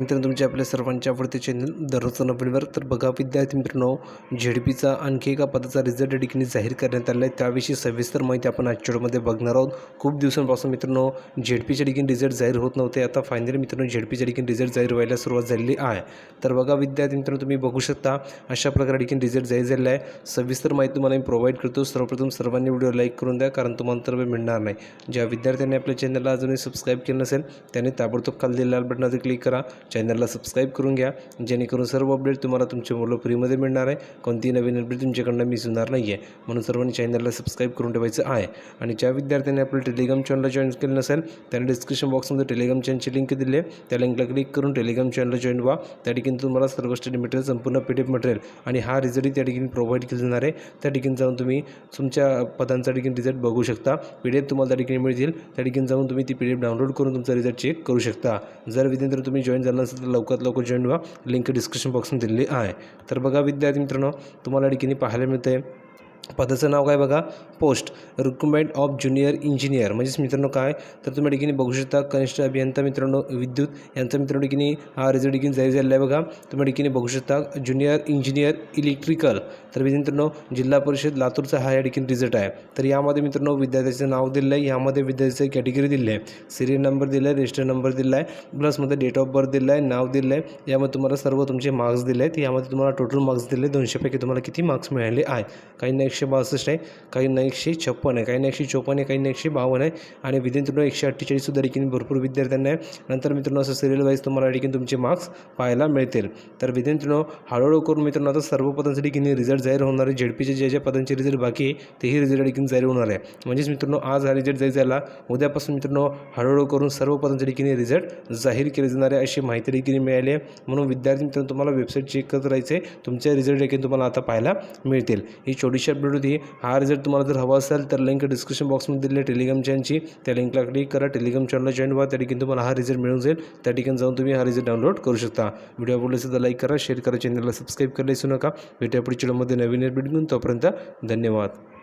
मित्रांनो तुमच्या आपल्या सर्वांच्या आवडते चॅनल दररोजचा नवीनवर तर बघा विद्यार्थी मित्रांनो झेडपीचा आणखी एका पदाचा रिझल्ट या ठिकाणी जाहीर करण्यात आला आहे त्याविषयी सविस्तर माहिती आपण आजच्या व्हिडिओमध्ये बघणार आहोत. खूप दिवसांपासून मित्रांनो झेडपीच्या ठिकाणी रिझल्ट जाहीर होत नव्हते. आता फायनली मित्रांनो झेडपीच्या ठिकाणी रिझल्ट जाहीर व्हायला सुरुवात झालेली आहे. तर बघा विद्यार्थी मित्रांनो तुम्ही बघू शकता अशा प्रकारे ठिकाणी रिझल्ट जाहीर झालेला आहे. सविस्तर माहिती तुम्हाला मी प्रोव्हाइड करतो. सर्वप्रथम सर्वांनी व्हिडिओ लाईक करून द्या कारण तुम्हाला तर मिळणार नाही. ज्या विद्यार्थ्यांनी आपल्या चॅनलला अजूनही सबस्क्राईब केलं नसेल त्यांनी ताबडतोब खाली लाल बटनाचं क्लिक करा. चॅनलला सबस्क्राईब करून घ्या. जेणेकरून सर्व अपडेट तुम्हाला तुमचे मुलं फ्रीमध्ये मिळणार आहे. कोणतीही नवीन अपडेट तुमच्याकडनं मिस होणार नाही आहे म्हणून सर्वांनी चॅनलला सबस्क्राईब करून ठेवायचं आहे. आणि ज्या विद्यार्थ्यांनी आपलं टेलिग्राम चॅनलला जॉईन केलं नसेल त्यांनी डिस्क्रिप्शन बॉक्समध्ये टेलिग्राम चॅनलची लिंक दिली आहे. त्या लिंकला क्लिक करून टेलिग्राम चॅनलला जॉईन व्हा. त्या ठिकाणी तुम्हाला सर्व स्टडी मटेरियल संपूर्ण पी डी एफ मटेरियल आणि हा रिझल्ट त्या ठिकाणी प्रोव्हाइड केला जाणार आहे. त्या ठिकाणी जाऊन तुम्ही तुमच्या पदांचा ठिकाणी रिझल्ट बघू शकता. पी डी एफ तुम्हाला त्या ठिकाणी मिळतील. त्या ठिकाणी जाऊन तुम्ही ती पी डी एफ डाउनलोड करून तुमचा रिझल्ट चेक करू शकता. जर विद्यार्थी तुम्ही जॉईन झाला नसेल तर लवकरात लवकर जॉईन व्हा. लिंक डिस्क्रिप्शन बॉक्समध्ये दिलेली आहे. तर बघा विद्यार्थी मित्रांनो तुम्हाला ठिकाणी पाहायला मिळते पदाचं नाव काय बघा? Post. Recruitment of junior engineer म्हणजेच मित्रांनो काय? तर तुम्ही ठिकाणी बघू शकता कनिष्ठ अभियंता मित्रांनो विद्युत. यांचा मित्रांनो ठिकाणी हा रिझल्ट ठिकाणी जाहीर झालेला आहे बघा. तुम्ही ठिकाणी बघू शकता ज्युनियर इंजिनियर इलेक्ट्रिकल तर मित्रांनो जिल्हा परिषद लातूरचा हा या ठिकाणी रिझल्ट आहे. तर यामध्ये मित्रांनो विद्यार्थ्याचं नाव दिलं आहे यामध्ये विद्यार्थ्याची कॅटेगरी दिली आहे सिरियल नंबर दिला आहे रजिस्टर नंबर दिला आहे प्लसमध्ये डेट ऑफ बर्थ दिलं आहे नाव दिलं आहे यामध्ये तुम्हाला सर्व तुमचे मार्क्स दिले आहेत यामध्ये तुम्हाला टोटल मार्क्स दिले दोनशेपैकी तुम्हाला किती मार्क्स मिळाले आहे काही नाही एकशे बासष्ट आहे काहींना एकशे छप्पन आहे काहींना एकशे चोपन्न आहे काहींना एकशे बावन्न आहे. आणि विदिन मित्रांनो एकशे अठ्ठेचाळीससुद्धा देखील भरपूर विद्यार्थ्यांना आहे. नंतर मित्रांनो असं सिरियल वाईज तुम्हाला देखील तुमचे मार्क्स पाहायला मिळतील. तर विदिन हळूहळू करून मित्रांनो आता सर्व पदांसाठी ठिकाणी रिझल्ट जाहीर होणार आहे. झेडपीचे जे ज्या पदांचे रिझल्ट बाकी आहे तेही रिझल्ट देखील जाहीर होणार आहे. म्हणजेच मित्रांनो आज हा रिझल्ट जाहीर झाला. उद्यापासून मित्रांनो हळूहळू करून सर्व पदांच्या ठिकाणी रिझल्ट जाहीर केले जाणार आहे अशी माहिती देखील मिळाली आहे. म्हणून विद्यार्थी मित्रांनो तुम्हाला वेबसाईट चेक करत राहायचं आहे तुमच्या रिझल्ट देखील तुम्हाला आता पाहायला मिळतील. ही छोटीशी अपडेट होती हा रिझल्ट तुम्हाला जर हवा असेल तर लिंक डिस्क्रिप्शन बॉक्समध्ये दिली टेलिग्राम चॅनलची त्या लिंकला क्लिक करा टेलिग्राम चॅनलला जॉईन व्हा त्या ठिकाणी तुम्हाला हा रिझल्ट मिळून जाईल त्या ठिकाणी जाऊन तुम्ही हा रिझल्ट डाउनलोड करू शकता व्हिडिओ आवडले असेल तर लाईक करा शेअर करा चॅनलला सबस्क्राईब करायला विसरू नका भेटूया पुढच्या व्हिडिओमध्ये नवीन अपडेट घेऊन तोपर्यंत धन्यवाद